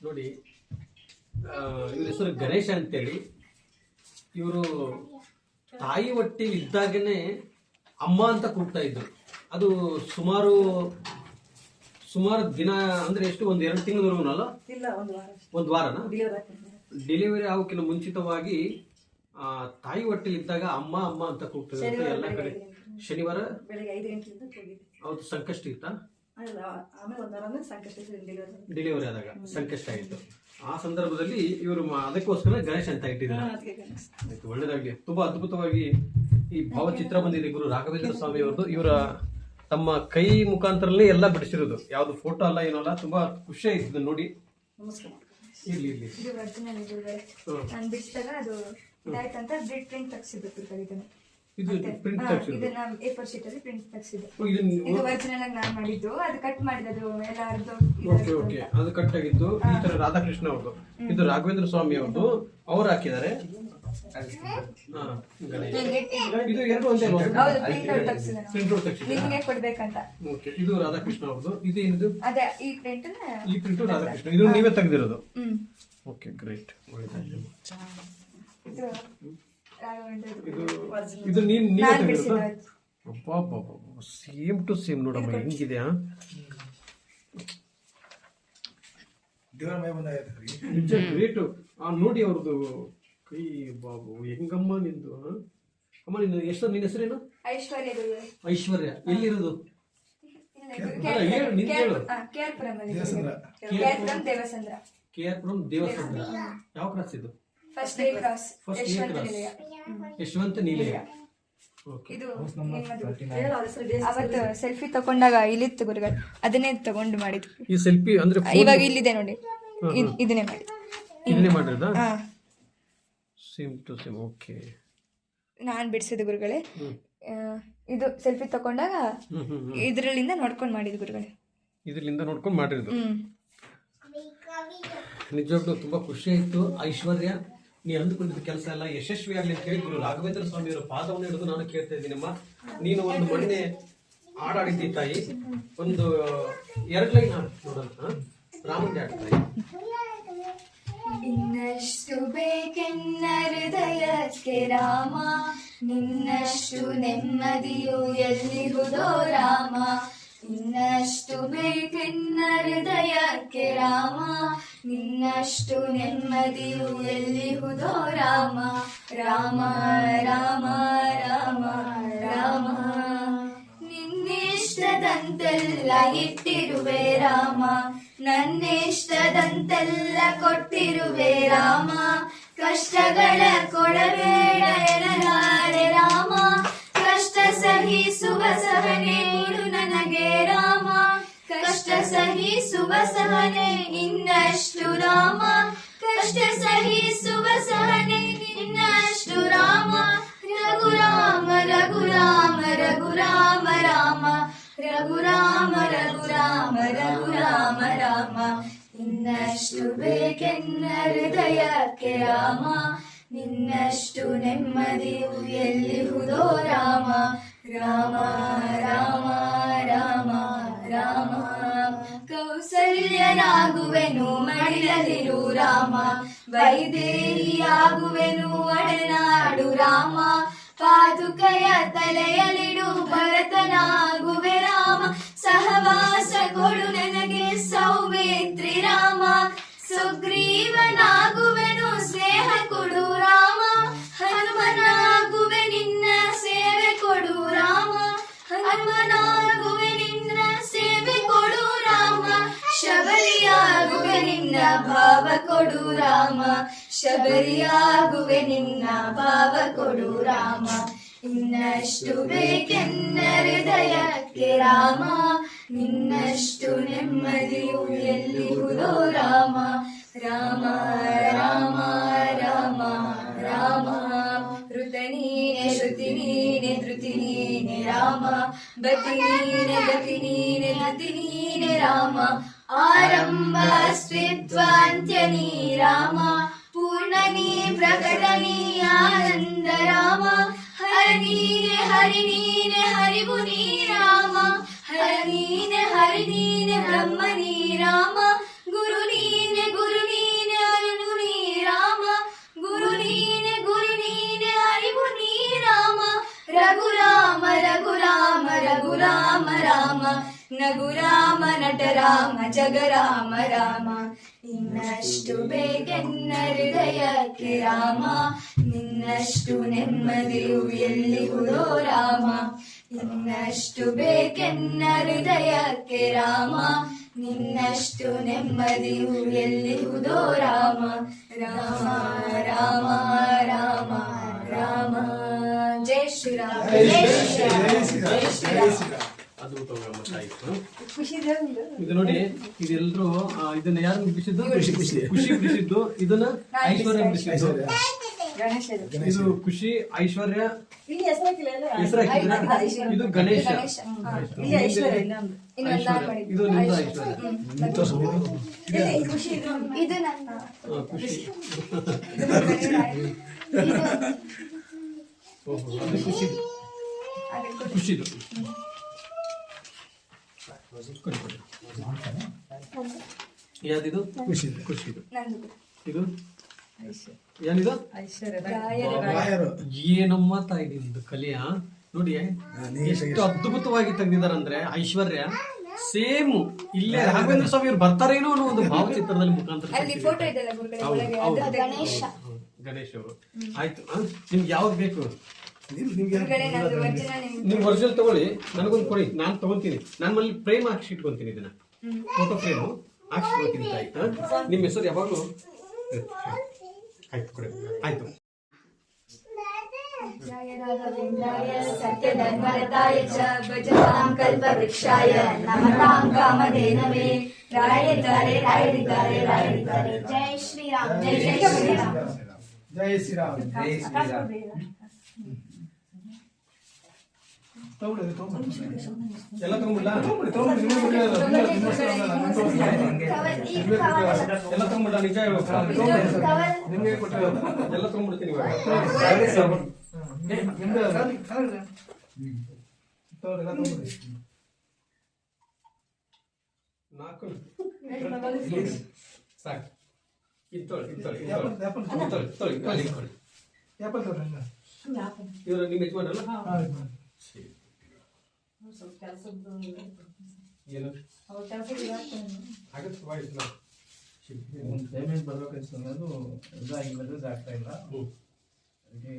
ನೋಡಿ ಇವ್ರ ಹೆಸರು ಗಣೇಶ ಅಂತೇಳಿ. ಇವರು ತಾಯಿ ಹೊಟ್ಟೆಲಿ ಇದ್ದಾಗನೇ ಅಮ್ಮ ಅಂತ ಕೂಗ್ತಾ ಇದ್ರು. ಅದು ಸುಮಾರು ಸುಮಾರು ದಿನ ಅಂದ್ರೆ ಎಷ್ಟು ಒಂದ್ ಎರಡು ತಿಂಗಳವರೆಗೂ ಒಂದು ವಾರ ಒಂದು ವಾರನ? ಡೆಲಿವರಿ ಆಗೋಕ್ಕಿಂತ ಮುಂಚಿತವಾಗಿ ಆ, ತಾಯಿ ಹೊಟ್ಟೆಲಿ ಇದ್ದಾಗ ಅಮ್ಮ ಅಮ್ಮ ಅಂತ ಕೂಗ್ತದೆ ಎಲ್ಲ ಕಡೆ. ಶನಿವಾರ? ಅವತ್ತು ಸಂಕಷ್ಟ ಇತ್ತಾ? ಆಮೇಲೆ ಸಂಕಷ್ಟ ಡೆಲಿವರಿ ಆದಾಗ. ಸಂಕಷ್ಟ ಆಯಿತು. ಆ ಸಂದರ್ಭದಲ್ಲಿ ಇವರು ಅದಕ್ಕೋಸ್ಕರ ಗಣೇಶ್ ಅಂತ ಇಟ್ಟಿದ್ದಾರೆ. ಒಳ್ಳೇದಾಗ್ಲಿ. ತುಂಬಾ ಅದ್ಭುತವಾಗಿ ಈ ಭಾವಚಿತ್ರ ಬಂದಿದೆ ಗುರು ರಾಘವೇಂದ್ರ ಸ್ವಾಮಿ ಅವರದು ಇವರ ತಮ್ಮ ಕೈ ಮುಖಾಂತರಲ್ಲೇ ಎಲ್ಲ ಬಿಡಿಸಿರೋದು. ಯಾವ್ದು ಫೋಟೋ ಅಲ್ಲ ಏನಲ್ಲ ತುಂಬಾ ಖುಷಿ ಆಯ್ತು ನೋಡಿ. ನಮಸ್ಕಾರ. ಇರ್ಲಿ ಇರ್ಲಿ. ನಾನು ಬಿಡಿಸಿದಾಗ ಅದು ಇದಾಯ್ತಂತ ಬ್ರಿಡ್ ಪ್ರಿಂಟ್ ತೆಗೆಸಿದ್ದು ಇದನ್ನ ಇದು ಪ್ರಿಂಟ್ ಹಾ, ತೆಗ್ಸಿರೋದು ಇದನ್ನ ಎ ಫೋರ್ ಶೀಟ್ ಅಲ್ಲಿ ಪ್ರಿಂಟ್ ತೆಗ್ಸಿದ್ದು ಇದನ್ನ ಇದು ಒರಿಜಿನಲ್ ಆಗಿ ನಾನು ಮಾಡಿದ್ದು. ಅದು ಕಟ್ ಮಾಡಿದ್ದು ಎಲ್ಲ ಅರ್ಧ ಓಕೆ ಓಕೆ ಅದು ಕಟ್ ಆಗಿದ್ದು ಈ ತರ ರಾಧಾಕೃಷ್ಣ ಅವ್ರದ್ದು. ಇದು ರಾಘವೇಂದ್ರ ಸ್ವಾಮಿ ಅವರು ಅವ್ರು ಹಾಕಿದ್ದಾರೆ. ಹಾ, ಗಣೇಶ. ಇದು ಎರಡು ಒಂದೇ ಹೌದು ಪ್ರಿಂಟ್ ಔಟ್ ತೆಗ್ಸಿದೆ ಪ್ರಿಂಟ್ ಔಟ್ ತೆಗ್ಸಿದ್ದೀರಾ? ನಿಮ್ಗೆ ಕೊಡ್ಬೇಕಂತ. ಓಕೆ ಇದು ರಾಧಾಕೃಷ್ಣ ಅವ್ರದ್ದು. ಇದು ಏನಿದು? ಅದೇ ಈ ಪ್ರಿಂಟ್ ಈ ಪ್ರಿಂಟ್ ರಾಧಾಕೃಷ್ಣ. ಇದು ನೀವೇ ತೆಗೆದಿರೋದು? ಹ್ಮ್. ಓಕೆ ಗ್ರೇಟ್ ಒಳ್ಳೆದಾಗ್ಲಿ ಇದು. ಇದು ನೀನ್ ನೀವೇ ಸೇಮ್ ಟು ಸೇಮ್ ನೋಡಮ್ಮ ಹೆಂಗಿದೆ ಆ? ದೇವರ ಮೈ ಬಂದಾಗೈತೆ ನಿಜ ಗ್ರೇಟ್. ಆ ನೋಡಿ ಅವ್ರದ್ದು ಕೈ ಬಾಬು ಹೆಂಗಮ್ಮ ನಿಂದು ಆ? ಅಮ್ಮ ನಿನ್ನ ಎಷ್ಟು ನಿನ್ನ ಹೆಸರೇನು? ಐಶ್ವರ್ಯ. ಐಶ್ವರ್ಯ ಎಲ್ಲಿರೋದು? ಇಲ್ಲ, ಇದು ಅಲ್ಲ, ಹೇಳು, ನಿಂದು ಹೇಳು. ಕೇರ್- ಹಾ, ಕೇರ್ಪುರಮಲ್ಲಿ ದೇವಸಂದ್ರ. ಕೇರ್ಪುರಂ ದೇವಸಂದ್ರ. ಕೆ ಆರ್ ಪುರಂ ದೇವಸ್ಥಾನ ಯಾವ ಕ್ಲಾಸ್ ಇದು? ಫಸ್ಟ್ ಏ ಕ್ರಾಸ್ First A ಯಶವಂತ. ನಿಲಯ ಯಶವಂತ ನೀಲಯ ಓಕೆ ಇದು ನಿಮ್ಮದು ಅವತ್ತು ಸೆಲ್ಫಿ ತಗೊಂಡಾಗ ಇಲ್ಲಿತ್ತು ಗುರುಗಳು. ಅದನ್ನೇ ತಗೊಂಡು ಮಾಡಿದ್ವಿ ಈ ಸೆಲ್ಫಿ ಅಂದ್ರೆ ಇವಾಗ ಇಲ್ಲಿದೆ ನೋಡಿ. ಇದ್- ಇದನ್ನೇ ಮಾಡಿ. ಇದನ್ನೇ ಮಾಡಿರೋದಾ? ಹಾ. ಸೇಮ್ ಟು ಸೇಮ್ ಓಕೆ ನಾನ್ ಬಿಡಿಸಿದ ಗುರುಗಳೇ. ಆ, ಇದು ಸೆಲ್ಫಿ ತಗೊಂಡಾಗ ಹ್ಮ್ ಹ್ಮ್ ಹ್ಮ್. ಇದ್ರಲ್ಲಿಂದ ನೋಡ್ಕೊಂಡು ಮಾಡಿದ ಗುರುಗಳೇ. ಇದರಿಂದ ನೋಡ್ಕೊಂಡು ಮಾಡಿರೋದು. ಹ್ಮ್. ನಿಜವಾಗ್ಲೂ ತುಂಬಾ ಖುಷಿ ಆಯ್ತು. ಐಶ್ವರ್ಯ ನೀ ಅಂದುಕೊಂಡಿದ್ದ ಕೆಲಸ ಎಲ್ಲ ಯಶಸ್ವಿ ಆಗಲಿ ಅಂತ ಹೇಳಿ ಗುರು ರಾಘವೇಂದ್ರ ಸ್ವಾಮಿ ಅವರ ಪಾದವನ್ನು ಹಿಡಿದು ನಾನು ಕೇಳ್ತಾ ಇದ್ದೀನಮ್ಮ ನೀನು ಒಂದು ಮೊನ್ನೆ ಹಾಡಾಡಿದ್ದಿ ತಾಯಿ. ಒಂದು, ಎರಡು ಲೈನ್ ಹಾಡು ನೋಡೋಣ ರಾಮಂದಿ ಹಾಡು ತಾಯಿ. ಇನ್ನಷ್ಟು ಬೇಕೆನ್ನ ಹೃದಯಕ್ಕೆ ರಾಮ. ನಿನ್ನಷ್ಟು ನೆಮ್ಮದಿಯು ಎಲ್ಲಿಹುದೋ ರಾಮ. ನಿನ್ನಷ್ಟು ಬೇಕೆನ್ನ ಹೃದಯಕ್ಕೆ ರಾಮ. ನಿನ್ನಷ್ಟು ನೆಮ್ಮದಿಯು ಎಲ್ಲಿಹುದೋ ರಾಮ. ರಾಮ ರಾಮ ರಾಮ ರಾಮ. ನಿನ್ನಿಷ್ಟದಂತೆಲ್ಲ ಇಟ್ಟಿರುವೆ ರಾಮ. ನನ್ನಿಷ್ಟದಂತೆಲ್ಲ ಕೊಟ್ಟಿರುವೆ ರಾಮ. ಕಷ್ಟಗಳ ಕೊಡಬೇಡ ಎನ್ನಲಾರೆ ರಾಮ. ಕಷ್ಟ ಸಹಿಸುವ ಸಹನೆ ನನಗೆ ರಾಮ. ಕಷ್ಟ ಸಹಿಸುವ ಸಹನೆ, ಇನ್ನಷ್ಟು ರಾಮ. ಕಷ್ಟ ಸಹಿಸುವ ಸಹನೆ, ಇನ್ನಷ್ಟು ರಾಮ. ರಘುರಾಮ ರಘುರಾಮ ರಘುರಾಮ ರಾಮ ರಘುರಾಮ ರಘುರಾಮ ರಘುರಾಮ ರಾಮ ಇನ್ನಷ್ಟು ಬೇಕೆನ್ನ ಹೃದಯಕ್ಕೆ ರಾಮ. ನಿನ್ನಷ್ಟು ನೆಮ್ಮದಿಯು ಎಲ್ಲಿಹುದೋ ರಾಮ. ರಾಮ ರಾಮ ರಾಮ. ಕೌಸಲ್ಯನಾಗುವೆನು ಮಡಿಲದಿರು ರಾಮ. ವೈದೇಹಿಯಾಗುವೆನು ಒಡನಾಡು ರಾಮ. ಪಾದುಕೆಯ ತಲೆಯಲಿಡು ಭರತನಾಗುವೆ ರಾಮ. ಸಹವಾಸ ಕೊಡು ನನಗೆ ಸೌಮಿತ್ರಿ ರಾಮ. ಸುಗ್ರೀವನಾಗುವೆನು ಭಾವ ಕೊಡು ರಾಮ. ಶಬರಿಯಾಗುವೆ ನಿನ್ನ ಭಾವ ಕೊಡು ರಾಮ. ಇನ್ನಷ್ಟು ಬೇಕೆನ್ನ ಹೃದಯಕ್ಕೆ ರಾಮ. ನಿನ್ನಷ್ಟು ನೆಮ್ಮದಿಯು ಎಲ್ಲಿಹುದೋ ರಾಮ. ರಾಮ ರಾಮ. ರಾಮ ಬತಿ ನೀನೆ ಗತಿ ನೀನೆ ಗತಿ ನೀನೆ ರಾಮ ಆರಂಭ ಅಸ್ತಿತ್ವ ಅಂತ್ಯ ನೀ ರಾಮ ಪೂರ್ಣ ನೀ ಪ್ರಕಟ ನೀ ಆನಂದ ರಾಮ ಹರ ನೀನೆ ಹರಿ ನೀನೆ ಹರಿವು ನೀ ರಾಮ ಹರ ನೀನೆ ಹರಿ ನೀನೆ ಬ್ರಹ್ಮ ನೀ ರಾಮ ರಾಮ ರಾಮ, ನಗು ರಾಮ, ನಟ ರಾಮ, ಜಗ ರಾಮ ರಾಮ. ಇನ್ನಷ್ಟು ಬೇಕೆನ್ನ ಹೃದಯಕ್ಕೆ ರಾಮ, ನಿನ್ನಷ್ಟು ನೆಮ್ಮದಿಯು ಎಲ್ಲಿ ಹುಡೋ ರಾಮ. ಇನ್ನಷ್ಟು ಬೇಕೆನ್ನ ಹೃದಯಕ್ಕೆ ರಾಮ, ನಿನ್ನಷ್ಟು ನೆಮ್ಮದಿಯು ಎಲ್ಲಿ ಹುದೋ ರಾಮ. ರಾಮ ರಾಮ ರಾಮ ರಾಮ. ಶ್ರೀರಾಮ ಜೈ ಶ್ರೀರಾಮ ಇದೆ ನೋಡಿ ಇದೆಲ್ಲರೂ ಇದನ್ನ ಯಾರು ಬಿಡಿಸಿದ್ದು ಖುಷಿ ಬಿಡಿಸಿದ್ದು ಇದನ್ನ ಐಶ್ವರ್ಯ ಬಿಡಿಸಿದ್ದು ಗಣೇಶ ಇದು. ಖುಷಿ ಐಶ್ವರ್ಯ. ಇಲ್ಲಿ ಹೆಸರು ಇದು ಗಣೇಶ. ಇದು ನಿಮ್ದು ಐಶ್ವರ್ಯ. ಖುಷಿ ಖುಷಿದು. ಯಾವ್ದಿದು? ಖುಷಿದು ಖುಷಿದು ನಂದು ಇದು ಏನಿದು ಏನಮ್ಮ ತಾಯಿ ನಿಮ್ದು ಕಲಿಯ? ನೋಡಿ ಎಷ್ಟು ಅದ್ಭುತವಾಗಿ ತೆಗೆದಿದಾರಂದ್ರೆ ಐಶ್ವರ್ಯ ಸೇಮ್ ಇಲ್ಲೇ ರಾಘವೇಂದ್ರ ಸ್ವಾಮಿ ಅವ್ರು ಬರ್ತಾರೇನೋ ಅನ್ನೋ ಒಂದು ಭಾವಚಿತ್ರದಲ್ಲಿ ಮುಖಾಂತರ ಗಣೇಶ್ ಅವರು. ಆಯ್ತು ನಿಮ್ಗೆ ಯಾವ್ದು ಬೇಕು? ನಿಮ್ ಒರಿಜಿನಲ್ ತಗೊಳ್ಳಿ ನನಗೊಂದು ಕೊಡಿ ನಾನ್ ತಗೊಂತೀನಿ ನಾನು ಮನೇಲಿ ಫ್ರೇಮ್ ಹಾಕ್ಸಿ ಇಟ್ಕೊಂತೀನಿ ಇದನ್ನ ಫೋಟೋ ಫ್ರೇಮ್ ಹಾಕ್ಸಿ ಇಟ್ಕೊಂತೀನಿ ಆಯ್ತಾ ನಿಮ್ ಹೆಸರು ಯಾವಾಗಲೂ ಆಯ್ತು ಕೊಡಿ. ಆಯ್ತು. ಜಯ ಶ್ರೀರಾಮ್ ಜಯ ಶ್ರೀರಾಮ್. ಜೈ ಶ್ರೀರಾಮ್ ಜೈ ಶ್ರೀರಾಮ್ ಆಕಾಶ ಕೊಡ್ರಿ. ತಗೊಳ್ಳಿ ತಗೊಂಡ್ಬಿಡಿ ಎಲ್ಲ ತಗೊಂಡ್ಬಿಡ್ಲಾ ತಗೊಂಡ್ಬಿಡಿ ತಗೊಂಡ್ಬಿಡಿ ನಿಮ್ಗೆ ಬಿಟ್ಟಿರೋದು. ನಿಮ್ಗೆ- ನಿಮ್ಮ ಹೆಸರು ಅಲ್ಲ, ನಾನು ತೋರಿಸ್ತೀನಿ. ಕವಲ್ ಈ ಕವಲ್ ಎಲ್ಲ ತಗೊಂಡ್ಬಿಡ್ಲಾ ನಿಜ ಹೇಳ್ಬೇಕು ಕವಲ್ ನಿಮ್ಗೆ ಕೊಟ್ಟಿರೋದು ಎಲ್ಲ ತಗೊಂಡ್ಬಿಡ್ತೀನಿ ಇವಾಗ ಹ್ಮ್. ನಿಮ್- ನಿಮ್ದೇ ಅಲ್ಲ? ತಗೊಳ್ಳಿ, ಎಲ್ಲ ತಗೊಂಡ್ಬಿಡಿ. ನಾಲ್ಕು ಸಾಕು ಇವರು ನಿಮ್ಮ ಯಜಮಾನಲ್ಲ. ಸ್ವಲ್ಪ ಕೆಲ್ಸದ್ದು ಏನು? ಅವ್ರ ಇದಾಗ್ತದೆ. ಆಗತ್ತೆ ವಾಯ್ಸ್ ನಾ ಒಂದು ಪೇಮೆಂಟ್ ಬರ್ಬೇಕಿತ್ತು ಅನ್ನೋದು ಇದಾಗಿಲ್ಲ ಆಗ್ತಾ ಇಲ್ಲ. ಅದಕ್ಕೆ